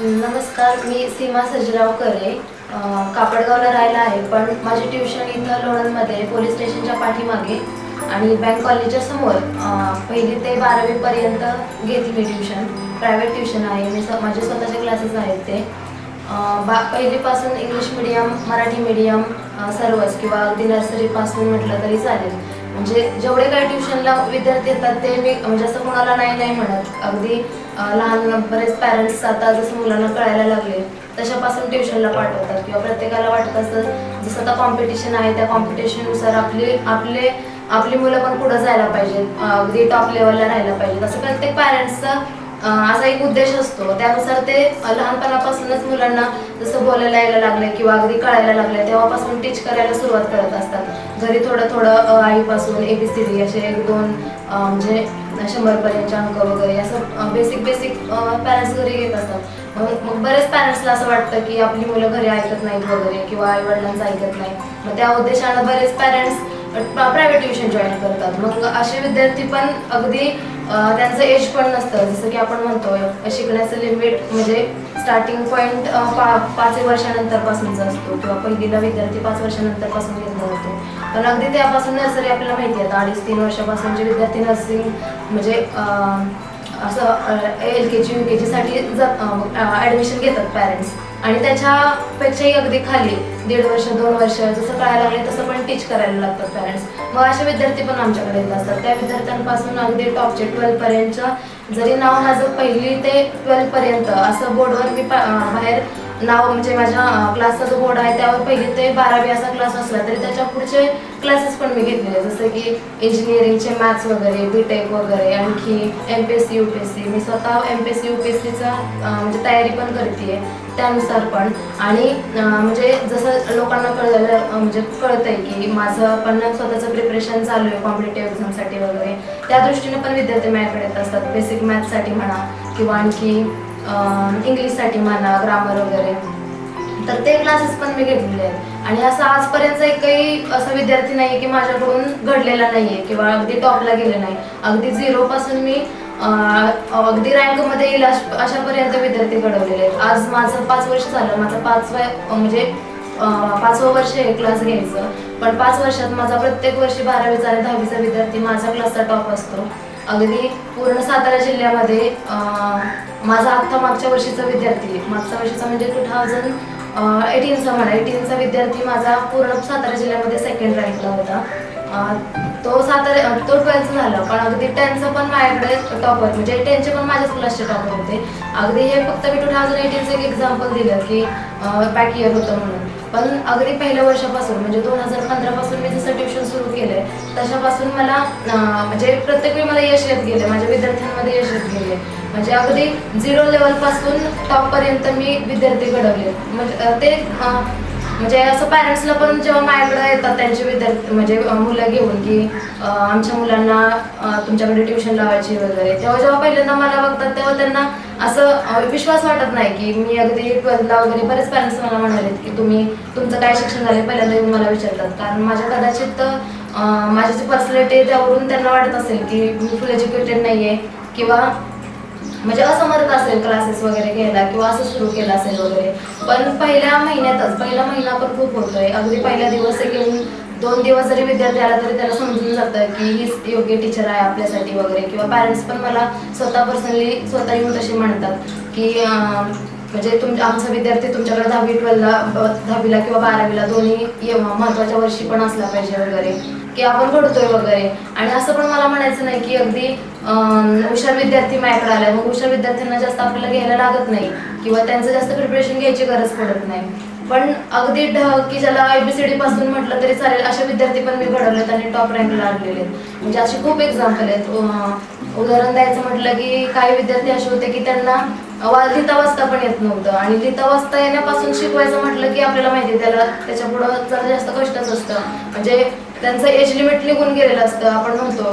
नमस्कार मी सीमा सजराव करे कापडगावला राहायला आहे पण माझी ट्युशन इथं लोणंदमध्ये पोलीस स्टेशनच्या पाठीमागे आणि बँक कॉलेजच्या समोर. पहिली ते बारावीपर्यंत घेतली मी ट्युशन. प्रायव्हेट ट्युशन आहे मी स माझे स्वतःचे क्लासेस आहेत ते. बा पहिलीपासून इंग्लिश मिडियम मराठी मिडियम सर्वच किंवा अगदी नर्सरीपासून म्हटलं तरी चालेल. म्हणजे जेवढे काही ट्युशनला विद्यार्थी येतात ते मी म्हणजे असं कोणाला नाही नाही म्हणत. अगदी लहान बरेच पॅरेंट्स आता जसं मुलांना कळायला लागले तशापासून ट्युशनला पाठवतात. किंवा प्रत्येकाला वाटत असं जसं आता कॉम्पिटिशन आहे त्या कॉम्पिटिशननुसार आपली आपले आपली मुलं पण पुढे जायला पाहिजेत अगदी टॉप लेवलला राहायला पाहिजे. असं प्रत्येक पॅरेंट्सचा असा एक उद्देश असतो. त्यानुसार ते लहानपणापासूनच मुलांना जसं बोलायला यायला लागले किंवा अगदी कळायला लागले तेव्हापासून टीच करायला सुरुवात करत असतात. घरी थोडं थोडं आईपासून ए बी सी डी असे एक दोन म्हणजे शंभरपर्यंतचे अंक वगैरे असं बेसिक बेसिक पॅरेंट्स घरी घेत असतात. मग मग बरेच पॅरेंट्सला असं वाटतं की आपली मुलं घरी ऐकत नाहीत वगैरे किंवा आई वडिलांचं ऐकत नाही मग त्या उद्देशानं बरेच पॅरेंट्स प्रायव्हेट ट्युशन जॉईन करतात. मग असे विद्यार्थी पण अगदी त्यांचं एज पण नसतं. जसं की आपण म्हणतोय शिकण्याचं लिमिट म्हणजे स्टार्टिंग पॉईंट पा पाच वर्षानंतरपासूनचा असतो किंवा पहिलीला विद्यार्थी पाच वर्षानंतरपासून घेतला जातो. पण अगदी त्यापासून नर्सरी आपल्याला माहिती आहे. अडीच तीन वर्षापासूनचे विद्यार्थी नर्सिंग म्हणजे असं L K G U K जीसाठी admission घेतात पॅरेंट्स आणि त्याच्यापेक्षाही अगदी खाली दीड वर्ष दोन वर्ष जसं कळायला लागले तसं पण टीच करायला लागतात पॅरेंट्स मग असे विद्यार्थी पण आमच्याकडे येत असतात. त्या विद्यार्थ्यांपासून अगदी टॉपचे ट्वेल्थपर्यंतच्या जरी नाव माझं पहिली ते ट्वेल्थपर्यंत असं बोर्डवर मी पा- बाहेर नाव म्हणजे माझ्या क्लासचा जो बोर्ड आहे त्यावर पहिले ते बारावी असा क्लास असला तरी त्याच्या पुढचे क्लासेस पण मी घेतलेले. जसं की इंजिनिअरिंगचे मॅथ्स वगैरे बी टेक वगैरे आणखी M P S C U P S C मी स्वतः M P S C U P S सीचा म्हणजे तयारी पण करते त्यानुसार पण. आणि म्हणजे जसं लोकांना कळलेलं म्हणजे म्हणजे आहे की माझं पण स्वतःचं प्रिपरेशन चालू आहे कॉम्पिटेटिव्ह एक्झामसाठी वगैरे. त्या दृष्टीने पण विद्यार्थी माझ्याकडे येत असतात बेसिक मॅथ्ससाठी म्हणा किंवा आणखी इंग्लिशसाठी म्हणा ग्रामर वगैरे. तर ते क्लासेस पण मी घेतलेले आहेत. आणि असं आजपर्यंत एकही असा विद्यार्थी नाही की माझ्याकडून घडलेला नाहीये किंवा अगदी टॉपला गेले नाही. अगदी झिरोपासून मी अगदी रँकमध्ये येईल अशापर्यंत विद्यार्थी घडवलेले आहेत. आज माझं पाच वर्ष झालं. माझं पाचवं म्हणजे पाचवं वर्ष आहे क्लास घ्यायचं. पण पाच वर्षात माझा प्रत्येक वर्षी बारावीचा आणि दहावीचा विद्यार्थी माझा क्लासचा टॉप असतो. अगदी पूर्ण सातारा जिल्ह्यामध्ये माझा आत्ता मागच्या वर्षीचा विद्यार्थी मागच्या वर्षीचा म्हणजे टू थाउजंड एटीनचा म्हणा एटीनचा विद्यार्थी माझा पूर्ण सातारा जिल्ह्यामध्ये सेकंड रँकला होता. तो सातारा तो ट्वेल्थ झालं पण अगदी टेनचं पण माझ्याकडे टॉपर म्हणजे टेनचे पण माझ्याच क्लासचे टॉपर होते. अगदी हे फक्त मी टू थाउजंड एटीनचं एक एक्झाम्पल दिलं की बॅक इयर होतं म्हणून. पण अगदी पहिल्या वर्षापासून म्हणजे दोन हजार पंधरापासून मी जसं ट्युशन सुरू केलंय तशापासून मला म्हणजे प्रत्येक वेळी मला यश येत गेले माझ्या विद्यार्थ्यांमध्ये यश येत गेले म्हणजे अगदी झिरो लेवलपासून टॉपपर्यंत मी विद्यार्थी घडवले. म्हणजे ते म्हणजे असं पॅरेंट्सला पण जेव्हा माझ्याकडे येतात त्यांचे विद्यार्थी म्हणजे मुलं घेऊन की आमच्या मुलांना तुमच्याकडे ट्युशन लावायची वगैरे तेव्हा जेव्हा पहिल्यांदा मला बघतात तेव्हा त्यांना असं विश्वास वाटत नाही की मी अगदी ट्वेल्थला वगैरे बरेच पॅरेंट्स मला म्हणालेत की तुम्ही तुमचं काय शिक्षण झालं पहिल्यांदा येऊन मला विचारतात. कारण माझ्या कदाचित माझी जी पर्सनॅलिटी आहे त्यावरून त्यांना वाटत असेल की मी फुल एज्युकेटेड नाही आहे किंवा म्हणजे असमर्थ असेल क्लासेस वगैरे घ्यायला किंवा असं सुरू केलं असेल वगैरे. पण पहिल्या महिन्यातच पहिला महिना पण खूप होतोय. अगदी पहिला दिवस घेऊन दोन दिवस जरी विद्यार्थी आला तरी त्याला समजून जातं की ही योग्य टीचर आहे आपल्यासाठी वगैरे. किंवा पॅरेंट्स पण मला स्वतः पर्सनली स्वतः येऊन तसे म्हणतात की म्हणजे तुम आमचा विद्यार्थी तुमच्याकडे दहावी ट्वेल्थला दहावीला किंवा बारावीला दोन्ही महत्त्वाच्या वर्षी पण असला पाहिजे वगैरे की आपण घडतोय वगैरे. आणि असं पण मला म्हणायचं नाही की अगदी हुशार विद्यार्थी माझ्याकडे आलाय मग हुशार विद्यार्थ्यांना जास्त आपल्याला घ्यायला लागत नाही किंवा त्यांचं जास्त प्रिपरेशन घ्यायची गरज पडत नाही. पण अगदी ढ की ज्याला एबीसीडी पासून म्हटलं तरी चालेल असे विद्यार्थी पण मी घडवलेत आणि टॉप रँकला आणलेले आहेत. म्हणजे असे खूप एक्झाम्पल आहेत. उदाहरण द्यायचं म्हटलं की काही विद्यार्थी असे होते की त्यांना वा- लिहिता वाचता पण येत नव्हतं आणि लिहिता वाचता येण्यापासून शिकवायचं म्हटलं की आपल्याला माहिती त्याला त्याच्या पुढं जरा जास्त कष्टच असतं. म्हणजे त्यांचं एज लिमिट निघून गेलेलं असतं. आपण म्हणतो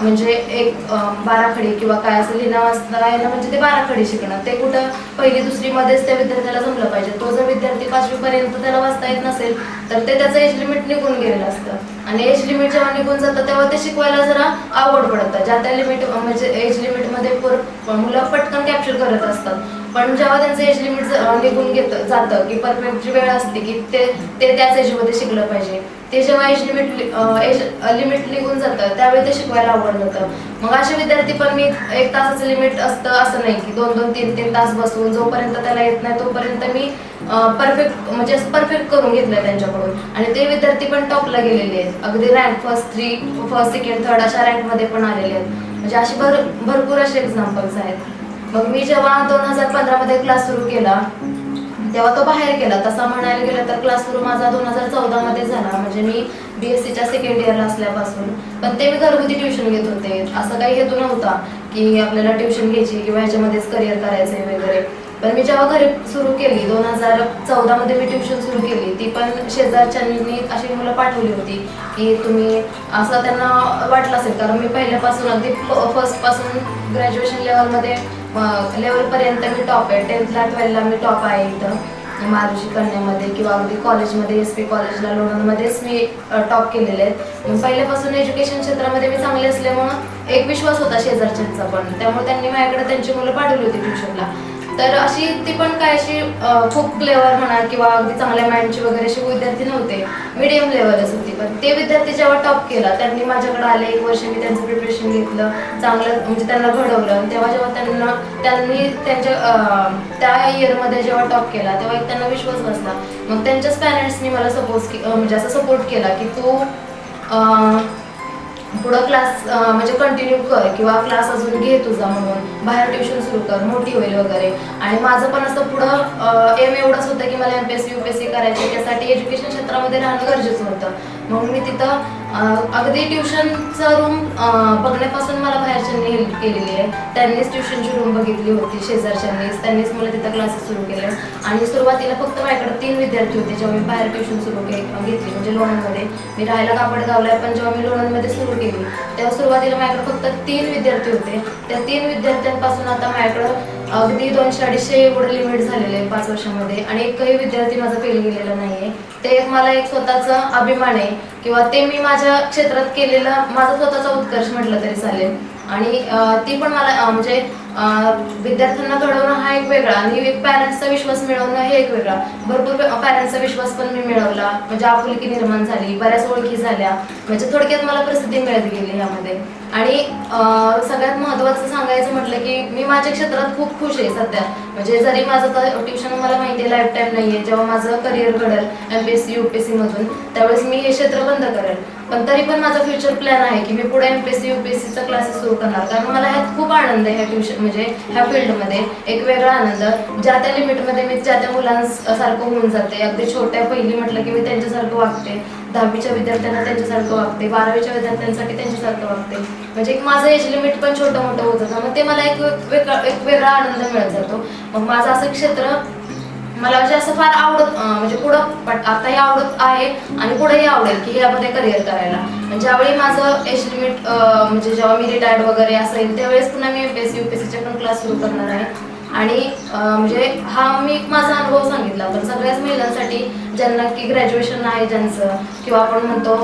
म्हणजे एक बाराखडी किंवा काय असं लिहिणं वाचता येणं म्हणजे ते बाराखडी शिकणं. ते कुठं पहिली दुसरी मध्येच त्या विद्यार्थ्याला जमलं पाहिजे. तो जर विद्यार्थी पाचवी पर्यंत त्याला वाचता येत नसेल तर ते त्याचं एज लिमिट निघून गेलेलं असतं. आणि एज लिमिट जेव्हा निघून जातं तेव्हा ते शिकवायला जरा आवड पडतं. ज्या त्या लिमिट म्हणजे एज लिमिटमध्ये मुलं पटकन कॅप्चर करत असतात. पण जेव्हा त्यांचं एज लिमिट निघून घेत जातं की परफेक्ट जी वेळ असते की ते ते त्याच एजमध्ये शिकलं पाहिजे. ते जेव्हा एज लिमिट एज लिमिट निघून जातं त्यावेळी ते शिकवायला आवड जातं मग असे विद्यार्थी पण मी एक तासाचं लिमिट असतं असं नाही की दोन दोन तीन तीन तास बसून जोपर्यंत त्याला येत नाही तोपर्यंत मी परफेक्ट म्हणजे परफेक्ट करून घेतलं त्यांच्याकडून. आणि ते विद्यार्थी पण टॉपला गेलेले आहेत. अगदी rank first three first second third अशा रँकमध्ये पण आलेले आहेत. म्हणजे असे भर भरपूर असे एक्झाम्पल्स आहेत. मग मी जेव्हा दोन हजार पंधरामध्ये क्लास सुरू केला तेव्हा तो बाहेर गेला. तसा म्हणायला गेलं तर क्लास सुरू माझा दोन हजार चौदामध्ये झाला. म्हणजे मी बी एस सीच्या सेकंड इयरला असल्यापासून. पण ते मी घरगुती ट्युशन घेत होते. असं काही हेतू नव्हता की आपल्याला ट्युशन घ्यायची किंवा ह्याच्यामध्येच करिअर करायचं वगैरे. पण मी जेव्हा घरी सुरू केली दोन हजार चौदामध्ये मी ट्युशन सुरू केली ती पण शेजारच्यांनी अशी मुलं पाठवली होती की तुम्ही असं त्यांना वाटलं असेल. कारण मी पहिल्यापासून अगदी फर्स्टपासून ग्रॅज्युएशन लेवलमध्ये लेवलपर्यंत मी टॉप आहे. टेन्थला ट्वेल्थला मी टॉप आहे इथं. म्हणजे मारुशी कन्यामध्ये किंवा अगदी कॉलेजमध्ये एस पी कॉलेजला लोणंदमध्येच मी टॉप केलेले आहेत. पहिल्यापासून एज्युकेशन क्षेत्रामध्ये मी चांगले असल्यामुळं एक विश्वास होता शेजारच्यांचा पण. त्यामुळे त्यांनी माझ्याकडे त्यांची मुलं पाठवली होती ट्युशनला तर अशी ती पण काय अशी खूप क्लेवर म्हणा किंवा अगदी चांगल्या माइंडची वगैरे असे विद्यार्थी नव्हते. मिडियम लेवलच होती. पण ते विद्यार्थी जेव्हा टॉप केला त्यांनी माझ्याकडे आले एक वर्ष मी त्यांचं प्रिपरेशन घेतलं चांगलं म्हणजे त्यांना घडवलं. तेव्हा जेव्हा त्यांना त्यांनी त्यांच्या त्या इयरमध्ये जेव्हा टॉप केला तेव्हा एक त्यांना विश्वास बसला. मग त्यांच्याच पॅरेंट्सनी मला सपोज म्हणजे असं सपोर्ट केला की तू पुढं क्लास म्हणजे कंटिन्यू कर किंवा क्लास अजून घे तुझा म्हणून. बाहेर ट्युशन सुरू कर मोठी होईल वगैरे. आणि माझं पण असं पुढं एम एवढंच होतं की मला M P S C U P S C करायची त्यासाठी एज्युकेशन क्षेत्रामध्ये राहणं गरजेचं होतं. म्हणून मी तिथं अगदी ट्युशनचा रूम बघण्यापासून मला बाहेरच्यांनी हेल्प केलेली आहे. त्यांनीच ट्युशनची रूम बघितली होती शेजारच्यांनीच. त्यांनीच मला तिथं क्लासेस सुरू केले. आणि सुरुवातीला फक्त माझ्याकडे तीन विद्यार्थी होते जेव्हा मी बाहेर ट्युशन सुरू के घेतली. म्हणजे लोणंदमध्ये मी राहायला कापडगावला आहे पण जेव्हा मी लोणंदमध्ये सुरू केली तेव्हा सुरुवातीला माझ्याकडे फक्त तीन विद्यार्थी होते. त्या तीन विद्यार्थ्यांपासून आता माझ्याकडं अगदी दोनशे अडीचशे एवढं लिमिट झालेलं आहे पाच वर्षामध्ये. आणि एकही विद्यार्थी माझा फेल गेलेला नाहीये. ते एक मला एक स्वतःचा अभिमान आहे. किंवा ते मी माझ्या क्षेत्रात केलेलं माझा स्वतःचा उत्कर्ष म्हटलं तरी चालेल. आणि ती पण मला म्हणजे विद्यार्थ्यांना घडवणं हा एक वेगळा आणि एक पॅरेंट्सचा विश्वास मिळवणं हे एक वेगळा. भरपूर पॅरेंट्सचा विश्वास पण मी मिळवला. म्हणजे आपुलकी निर्माण झाली बऱ्याच ओळखी झाल्या. म्हणजे थोडक्यात मला प्रसिद्धी मिळत गेली यामध्ये आणि सगळ्यात महत्त्वाचं सांगायचं म्हटलं की मी माझ्या क्षेत्रात खूप खुश आहे सध्या. म्हणजे जरी माझं ट्युशन मला माहिती आहे लाईफ टाईम नाही आहे जेव्हा माझं करिअर घडेल M P S C U P S सीमधून त्यावेळेस मी हे क्षेत्र बंद करेल. पण तरी पण माझा फ्युचर प्लॅन आहे की मी पुढे M P S C U P S सीचा क्लासेस सुरू करणार. कारण मला ह्यात खूप आनंद आहे ह्या ट्युशन म्हणजे ह्या फील्डमध्ये एक वेगळा आनंद. ज्या त्या लिमिटमध्ये मी ज्या त्या मुलांसारखं होऊन जाते अगदी छोट्या पहिली म्हटलं की मी त्यांच्यासारखं वागते. दहावीच्या विद्यार्थ्यांना त्यांच्यासारखं वागते बारावीच्या विद्यार्थ्यांसाठी त्यांच्यासारखं वागते. म्हणजे एक माझं एज लिमिट पण छोटं मोठं होत होतं मग ते मला एक वेगळा एक वेगळा आनंद मिळत जातो. मग माझं असं क्षेत्र मला म्हणजे असं फार आवडत म्हणजे पुढं पण आताही आवडत आहे आणि पुढेही आवडेल की यामध्ये करिअर करायला. म्हणजे ज्यावेळी माझं एज लिमिट म्हणजे जेव्हा मी रिटायर्ड वगैरे असेल त्यावेळेस पुन्हा मी M P S C U P S सीचे पण क्लास सुरू करणार आहे. आणि म्हणजे हा मी एक माझा अनुभव सांगितला पण सगळ्याच महिलांसाठी ज्यांना की ग्रॅज्युएशन आहे ज्यांचं किंवा आपण म्हणतो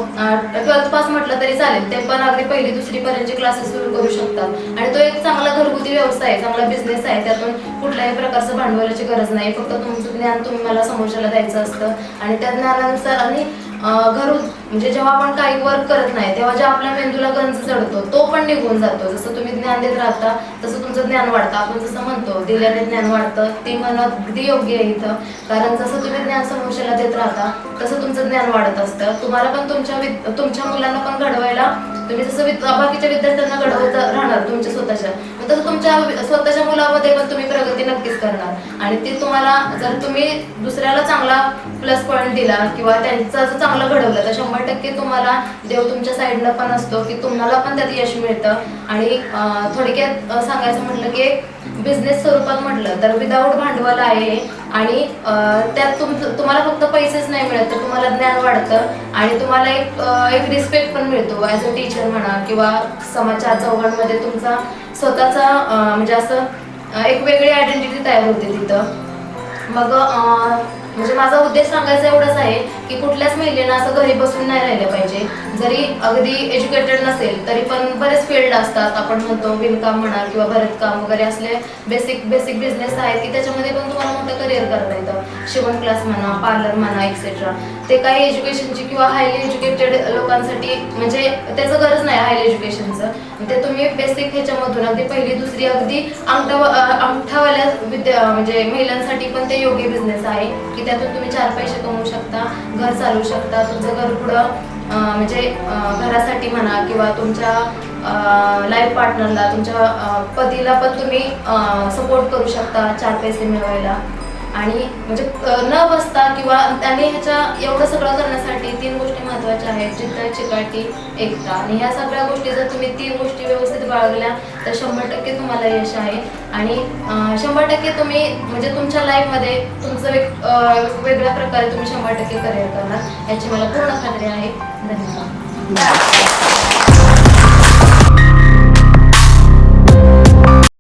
ट्वेल्थ पास म्हटलं तरी चालेल ते पण अगदी पहिली दुसरी पर्यंतचे क्लासेस सुरू करू शकतात. आणि तो एक चांगला घरगुती व्यवसाय आहे चांगला बिझनेस आहे त्यातून कुठल्याही प्रकारचं भांडवलाची गरज नाही फक्त तुमचं ज्ञान तुम्ही मला समोरच्याला द्यायचं असतं. आणि त्या ज्ञानानुसार आणि घरून म्हणजे जेव्हा आपण काही वर्क करत नाही तेव्हा जे आपल्या मेंदूला गंज चढतो तो पण निघून जातो. जसं तुम्ही ज्ञान देत राहता तसं तुमचं ज्ञान वाढतं. आपण जसं म्हणतो दिल्याने ज्ञान वाढतं ते म्हणणं अगदी योग्य आहे इथं. कारण जसं तुम्ही ज्ञान समोरच्याला देत राहता तसं तुमचं ज्ञान वाढत असतं. तुम्हाला पण तुमच्या तुमच्या मुलांना पण घडवायला तुम्ही जसं बाकीच्या विद्यार्थ्यांना घडवत राहणार तुमच्या स्वतःच्या. तसं तुमच्या स्वतःच्या मुलामध्ये पण तुम्ही प्रगती नक्की आणि ते तुम्हाला जर तुम्ही दुसऱ्याला चांगला प्लस पॉईंट दिला किंवा त्यांचं जर चांगलं घडवलं तर शंभर टक्के तुम्हाला देव तुमच्या साईडनं पण असतो की तुम्हाला पण त्यात यश मिळतं. आणि थोडक्यात सांगायचं म्हटलं की बिझनेस स्वरूपात म्हटलं तर विदाऊट भांडवल आहे. आणि त्यात तुम तुम्हाला फक्त पैसेच नाही मिळत तर तुम्हाला ज्ञान वाढतं. आणि तुम्हाला एक एक रिस्पेक्ट पण मिळतो. ॲज अ टीचर म्हणा किंवा समाजाच्या चौघांमध्ये तुमचा स्वतःचा म्हणजे असं एक वेगळी आयडेंटिटी तयार होते तिथं. मग म्हणजे माझा उद्देश सांगायचा एवढाच आहे की कुठल्याच महिलेनं असं घरी बसून नाही राहिलं पाहिजे. जरी अगदी एज्युकेटेड नसेल तरी पण बरेच फील्ड असतात. आपण म्हणतो विणकाम म्हणा किंवा भरतकाम वगैरे असले बेसिक बेसिक बिझनेस आहेत की त्याच्यामध्ये पण तुम्हाला मोठं करिअर करता येतं. शिवण क्लास म्हणा पार्लर म्हणा एक्सेट्रा ते काही एज्युकेशनची किंवा हायली एज्युकेटेड लोकांसाठी म्हणजे त्याचं गरज नाही हायली एज्युकेशनचं ते तुम्ही बेसिक ह्याच्यामधून अगदी पहिली दुसरी अगदी अंगठा अंगठावाल्या विद्या म्हणजे महिलांसाठी पण ते योग्य बिझनेस आहे. की त्यातून तुम्ही चार पैसे कमवू शकता घर चालवू शकता तुमचं घर पुढं म्हणजे घरासाठी म्हणा किंवा तुमच्या लाईफ पार्टनरला तुमच्या पतीला पण तुम्ही सपोर्ट करू शकता चार पैसे मिळवायला. आणि म्हणजे न बसता किंवा त्याने ह्याच्या एवढं सगळं करण्यासाठी तीन गोष्टी महत्त्वाच्या आहेत जिद्द चिकाटी एकता. आणि ह्या सगळ्या गोष्टी जर तुम्ही तीन गोष्टी व्यवस्थित बाळगल्या तर शंभर टक्के तुम्हाला यश आहे. आणि शंभर टक्के तुम्ही म्हणजे तुमच्या लाईफमध्ये तुमचं वेग वेगळ्या प्रकारे तुम्ही शंभर टक्के करिअर करणार. याची मला पूर्ण खात्री आहे. धन्यवाद.